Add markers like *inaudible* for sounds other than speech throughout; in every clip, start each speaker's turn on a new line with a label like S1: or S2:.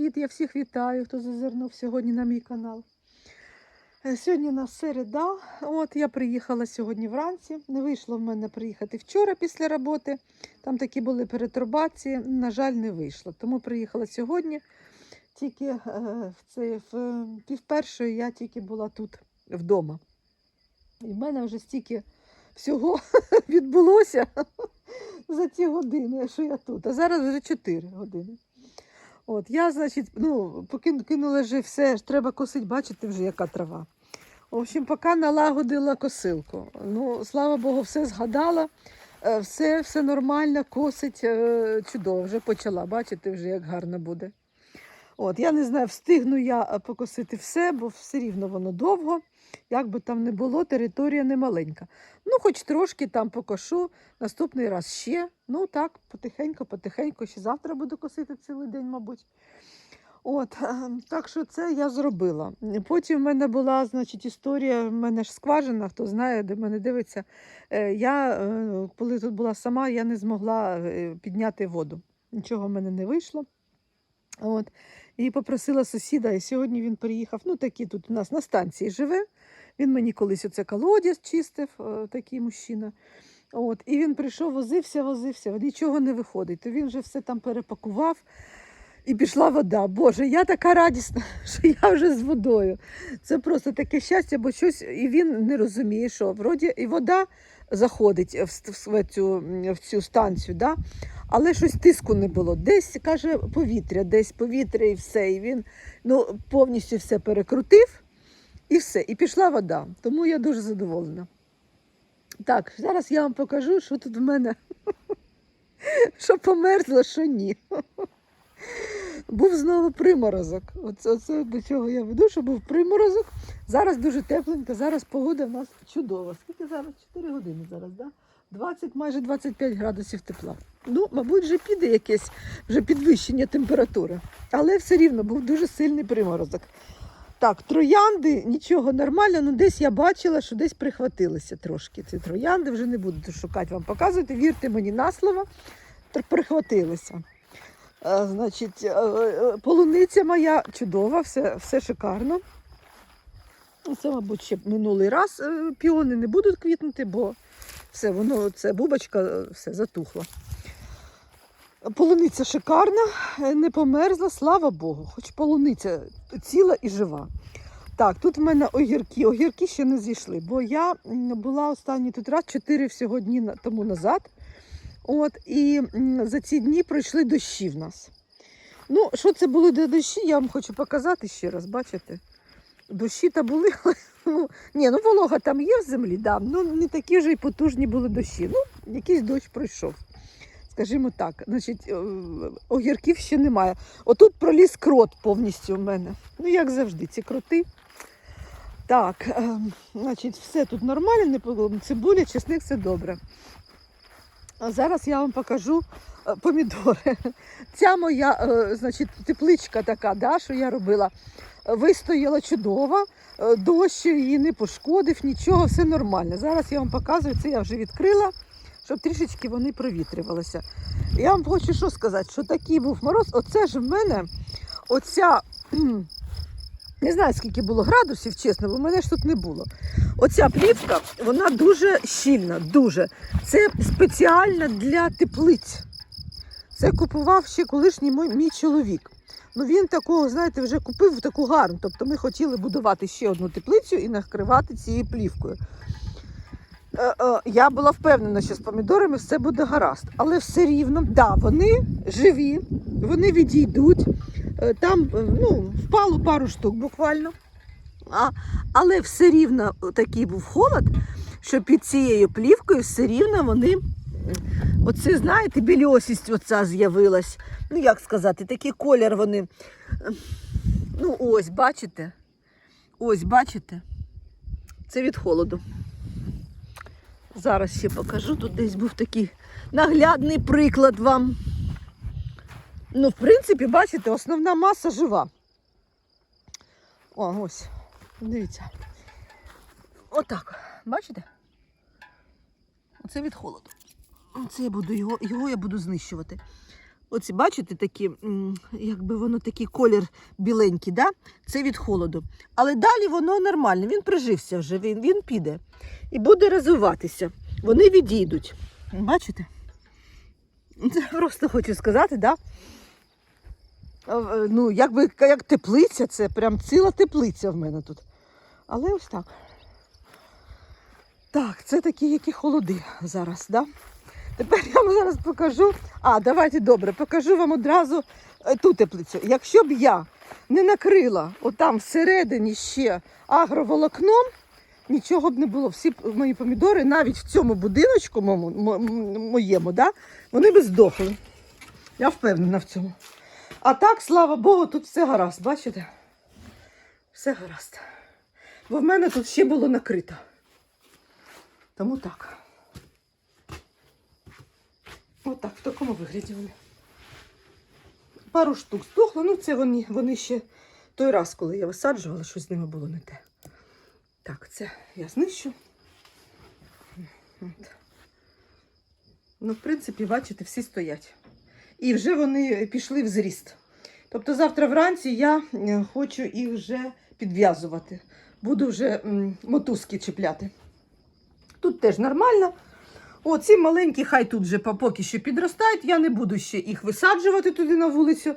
S1: привіт! Я всіх вітаю, хто зазирнув сьогодні на мій канал. Е, Сьогодні у нас середа. От я приїхала сьогодні вранці. Не вийшло в мене приїхати вчора після роботи. Там такі були перетурбації. На жаль, не вийшло. Тому приїхала сьогодні. Тільки е, в це в півпершої я тільки була тут вдома. І в мене вже стільки всього *laughs* відбулося *laughs* за ті години, що я тут. А зараз вже 4 години. От, я, значить, ну, поки кинула вже все, треба косити, бачите вже, яка трава. В общем, поки налагодила косилку. Ну, слава Богу, все згадала, е, все, все нормально, косить е, чудово, вже почала. Бачите, вже як гарно буде. От, я не знаю, встигну я е, покосити все, бо все рівно воно довго. Як би там не було, територія не маленька. Ну, хоч трошки там покошу, наступний раз ще. Ну так, потихеньку, потихеньку, ще завтра буду косити цілий день, мабуть. От, е, так що це я зробила. Потім в мене була, значить, історія, в мене ж скважина, хто знає, де мене дивиться. Е, Я, е, коли тут була сама, я не змогла е, підняти воду. Нічого в мене не вийшло. От. І попросила сусіда, і сьогодні він приїхав. Ну, такий тут у нас на станції живе. Він мені колись оце колодязь чистив, е, такий мужчина. От, і він прийшов, возився, возився, нічого не виходить. То він вже все там перепакував і пішла вода. Боже, я така радісна, *laughs* що я вже з водою. Це просто таке щастя, бо щось і він не розуміє, що вроді і вода заходить в, цю, в цю станцію, да? Але щось тиску не було. Десь каже повітря, десь повітря і все. І він ну, повністю все перекрутив. І все, і пішла вода. Тому я дуже задоволена. Так, зараз я вам покажу, що тут в мене. *laughs* Що померзло, що ні. *laughs* Був знову приморозок. Оце, оце до чого я веду, що був приморозок. Зараз дуже тепленько, зараз погода в нас чудова. Скільки зараз? 4 години зараз, да? 20, майже 25 градусів тепла. Ну, мабуть, вже піде якесь вже підвищення температури. Але все рівно був дуже сильний приморозок. Так, троянди, нічого нормально, ну десь я бачила, що десь прихватилися трошки. Ці троянди вже не буду шукати вам показувати. Вірте мені на слово, прихватилися. Е, значить, е, е, полуниця моя чудова, все, все шикарно. Це, мабуть, ще минулий раз піони не будуть квітнути, бо все, воно, це бубочка, е, все затухло. Полуниця шикарна, е, не померзла, слава Богу, хоч полуниця ціла і жива. Так, тут в мене огірки. Огірки ще не зійшли, бо я була останній тут раз 4 всього дні тому назад. От, і за ці дні пройшли дощі в нас. Ну, що це були за дощі, я вам хочу показати ще раз, бачите? Дощі та були. *laughs* Ну, ні, ну волога там є в землі, да, ну не такі вже й потужні були дощі. Ну, якийсь дощ пройшов. Скажімо так, значить, е, огірків ще немає. Отут проліз крот повністю в мене. Ну, як завжди, ці кроти. Так, е, значить, все тут нормально, не цибуля, чесник, все добре. А зараз я вам покажу помідори. *laughs* Ця моя, е, значить, тепличка така, да, що я робила, е, вистояла чудово, е, дощ її не пошкодив, нічого, все нормально. Зараз я вам показую, це я вже відкрила, щоб трішечки вони провітрювалися. Я вам хочу що сказати, що такий був мороз, оце ж в мене оця. *clears throat* Не знаю, скільки було градусів, чесно, бо мене ж тут не було. Оця плівка, вона дуже щільна, дуже. Це спеціальна для теплиць. Це купував ще колишній мій, мій чоловік. Ну він такого, знаєте, вже купив таку гарну. Тобто ми хотіли будувати ще одну теплицю і накривати цією плівкою. Е, е, я була впевнена, що з помідорами все буде гаразд. Але все рівно, да, вони живі, вони відійдуть. Е, Там е, ну, впало пару штук буквально. А, але все рівно такий був холод, що під цією плівкою все рівно вони. Оце, знаєте, більосість оця з'явилась. Ну, як сказати, такий колір вони. Ну, ось, бачите? Ось, бачите? Це від холоду. Зараз ще покажу. Тут десь був такий наглядний приклад вам. Ну, в принципі, бачите, основна маса жива. О, ось. Дивіться. Отак. Бачите? Оце від холоду. Оце я буду його, його я буду знищувати.
S2: Оці, бачите, такі, якби воно такий колір біленький, да? це від холоду. Але далі воно нормальне, він прижився вже, він, він піде і буде розвиватися. Вони відійдуть. Бачите? Це просто хочу сказати, да? Е, Ну, якби як теплиця, це прям ціла теплиця в мене тут. Але ось так. Так, це такі, які холоди зараз, да? Тепер я вам зараз покажу. А, давайте добре, покажу вам одразу е, ту теплицю. Якщо б я не накрила отам всередині ще агроволокном, нічого б не було. Всі мої помідори, навіть в цьому будиночку моєму, да, вони б здохли. Я впевнена в цьому. А так, слава Богу, тут все гаразд, бачите? Все гаразд. Бо в мене тут ще було накрито. Тому так. Отак, в такому вигляді вони. Пару штук здохло, ну це вони, вони ще той раз, коли я висаджувала, щось з ними було не те. Так, це я знищу. От. Ну, в принципі, бачите, всі стоять. І вже вони пішли в зріст. Тобто завтра вранці я е, хочу їх вже підв'язувати. Буду вже мотузки чіпляти. Тут теж нормально. О, ці маленькі, хай тут вже поки що підростають. Я не буду ще їх висаджувати туди на вулицю,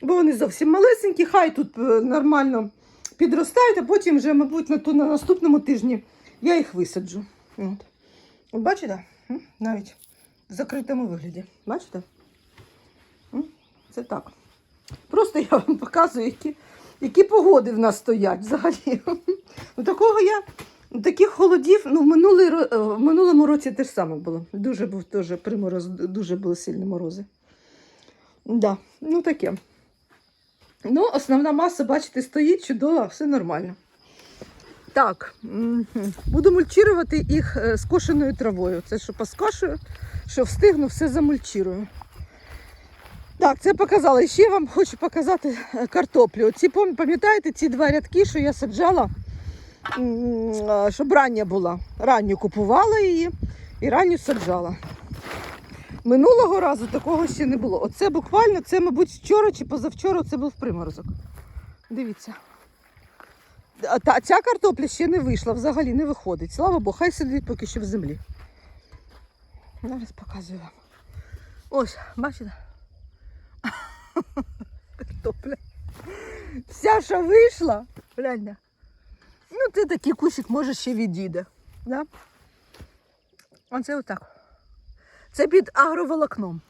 S2: бо вони зовсім малесенькі. Хай тут е, нормально підростають, а потім вже, мабуть, на, на наступному тижні я їх висаджу. От. От бачите? Навіть в закритому вигляді. Бачите? Це так. Просто я вам *laughs* показую, які, які погоди в нас стоять взагалі. *laughs* Ну, такого я Таких холодів, ну, в, минулий, е, в минулому році теж саме було. Дуже був теж примороз, дуже були сильні морози. Да, ну таке. Ну, основна маса, бачите, стоїть чудово, все нормально. Так, буду мульчувати їх е, скошеною травою. Це що поскошую, що встигну, все замульчирую. Так, це показала. І ще вам хочу показати е, картоплю. Ці пам'ятаєте ці два рядки, що я саджала? Щоб рання була. Ранню купувала її і ранню саджала. Минулого разу такого ще не було. Оце буквально, це, мабуть, вчора чи позавчора це був приморозок. Дивіться. Та, ця картопля ще не вийшла, взагалі не виходить. Слава Богу, хай сидить поки що в землі. Зараз показую вам. Ось, бачите? *laughs* Картопля. Вся, що вийшла, гляньте. Ну, це такий кусик, може, ще відійде. Да? Оце отак. Це під агроволокном.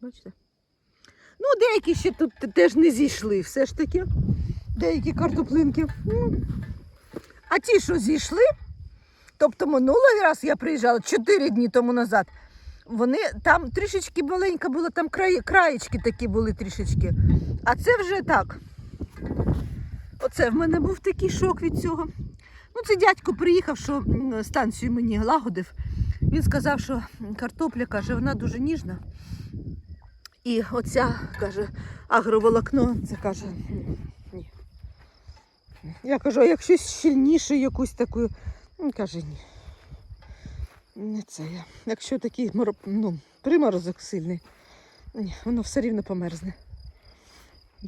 S2: Бачите? Ну, деякі ще тут теж не зійшли, все ж таки. Деякі картоплинки. Ну. А ті, що зійшли, тобто минулий раз я приїжджала 4 дні тому назад. Вони там трішечки маленька була, там краї, краєчки такі були трішечки. А це вже так. Оце в мене був такий шок від цього. Ну, це дядько приїхав, що станцію мені лагодив. Він сказав, що картопля каже, вона дуже ніжна. І оця, каже, агроволокно, це каже, ні. Я кажу, а якщо щільніше якусь таку, він каже, ні. Не це я. Якщо такий ну, приморозок сильний, ні, воно все рівно померзне.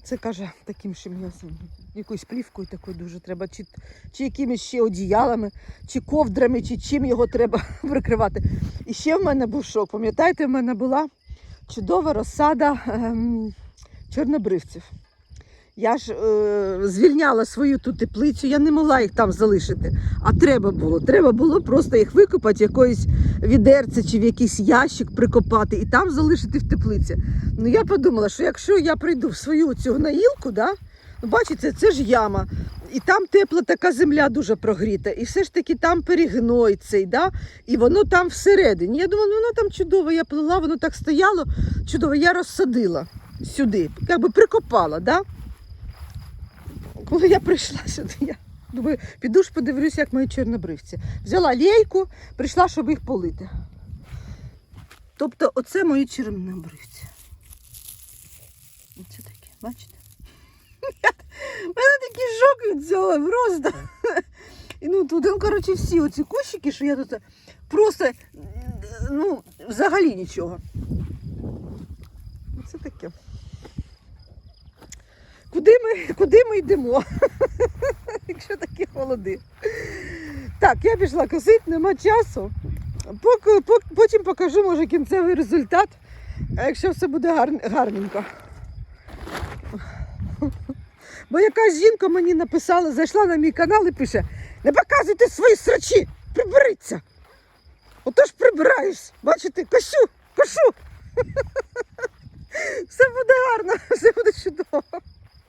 S2: Це каже таким ще м'ясом. Якоюсь плівкою такою дуже треба, чи, чи якимись ще одіялами, чи ковдрами, чи чим його треба *laughs* прикривати. І ще в мене був шок. Пам'ятаєте, в мене була чудова розсада ем, чорнобривців. Я ж е, звільняла свою ту теплицю, я не могла їх там залишити. А треба було. Треба було просто їх викопати, якоїсь відерце чи в якийсь ящик прикопати і там залишити в теплиці. Ну я подумала, що якщо я прийду в свою цю гнаїлку, да, ну, бачите, це ж яма. І там тепла така земля дуже прогріта, і все ж таки там перегной цей, да? і воно там всередині. Я думала, ну воно там чудово, я плила, воно так стояло чудово, я розсадила сюди, якби прикопала. Да? Коли я прийшла сюди, я думаю, піду ж подивлюся, як мої чорнобривці. Взяла лейку, прийшла, щоб їх полити. Тобто, оце мої чорнобривці. Оце таке, бачите? *laughs* У мене такий шок від цього просто. І ну тут, ну, коротше, всі оці кущики, що я тут просто, ну, взагалі нічого.
S1: Це таке. Куди ми, куди ми йдемо? *laughs* Якщо такі холоди. Так, я пішла косити, нема часу. Потім покажу, може, кінцевий результат, а якщо все буде гар- гарненько. *laughs* Бо якась жінка мені написала, зайшла на мій канал і пише: не показуйте свої срачі, приберіться. Отож прибираєш. Бачите, косю, кошу. *laughs* Все буде гарно, все буде чудово.